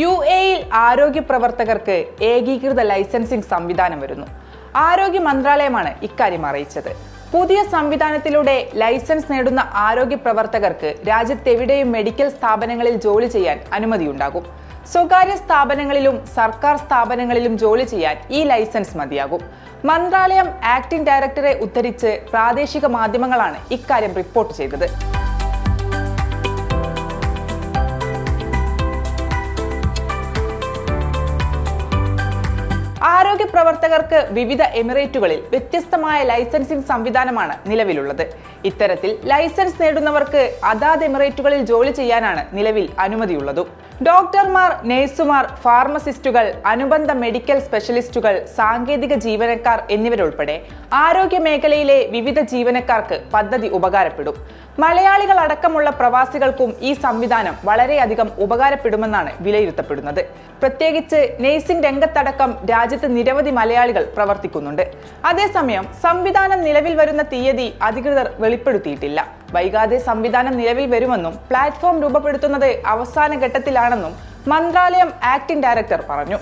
U എയിൽ ആരോഗ്യ പ്രവർത്തകർക്ക് ഏകീകൃത ലൈസൻസിംഗ് സംവിധാനം വരുന്നു. ആരോഗ്യ മന്ത്രാലയമാണ് ഇക്കാര്യം അറിയിച്ചത്. പുതിയ സംവിധാനത്തിലൂടെ ലൈസൻസ് നേടുന്ന ആരോഗ്യ പ്രവർത്തകർക്ക് രാജ്യത്തെവിടെയും മെഡിക്കൽ സ്ഥാപനങ്ങളിൽ ജോലി ചെയ്യാൻ അനുമതിയുണ്ടാകും. സ്വകാര്യ സ്ഥാപനങ്ങളിലും സർക്കാർ സ്ഥാപനങ്ങളിലും ജോലി ചെയ്യാൻ ഈ ലൈസൻസ് മതിയാകും. മന്ത്രാലയം ആക്ടിംഗ് ഡയറക്ടറെ ഉദ്ധരിച്ച് പ്രാദേശിക മാധ്യമങ്ങളാണ് ഇക്കാര്യം റിപ്പോർട്ട് ചെയ്തത്. ആരോഗ്യ പ്രവർത്തകർക്ക് വിവിധ എമിറേറ്റുകളിൽ വ്യത്യസ്തമായ ലൈസൻസിംഗ് സംവിധാനമാണ് നിലവിലുള്ളത്. ഇത്തരത്തിൽ ലൈസൻസ് നേടുന്നവർക്ക് അതാത് എമിറേറ്റുകളിൽ ജോലി ചെയ്യാനാണ് നിലവിൽ അനുമതിയുള്ളതും. ഡോക്ടർമാർ നഴ്സുമാർ ഫാർമസിസ്റ്റുകൾ അനുബന്ധ മെഡിക്കൽ സ്പെഷ്യലിസ്റ്റുകൾ സാങ്കേതിക ജീവനക്കാർ എന്നിവരുൾപ്പെടെ ആരോഗ്യ മേഖലയിലെ വിവിധ ജീവനക്കാർക്ക് പദ്ധതി ഉപകാരപ്പെടും. മലയാളികൾ അടക്കമുള്ള പ്രവാസികൾക്കും ഈ സംവിധാനം വളരെയധികം ഉപകാരപ്പെടുമെന്നാണ് വിലയിരുത്തപ്പെടുന്നത്. പ്രത്യേകിച്ച് നഴ്സിംഗ് രംഗത്തടക്കം രാജ്യത്ത് നിരവധി മലയാളികൾ പ്രവർത്തിക്കുന്നുണ്ട്. അതേസമയം സംവിധാനം നിലവിൽ വരുന്ന തീയതി അധികൃതർ വെളിപ്പെടുത്തിയിട്ടില്ല. വൈകാതെ സംവിധാനം നിലവിൽ വരുമെന്നും പ്ലാറ്റ്ഫോം രൂപപ്പെടുത്തുന്നത് അവസാന ഘട്ടത്തിലാണെന്നും മന്ത്രാലയം ആക്ടിംഗ് ഡയറക്ടർ പറഞ്ഞു.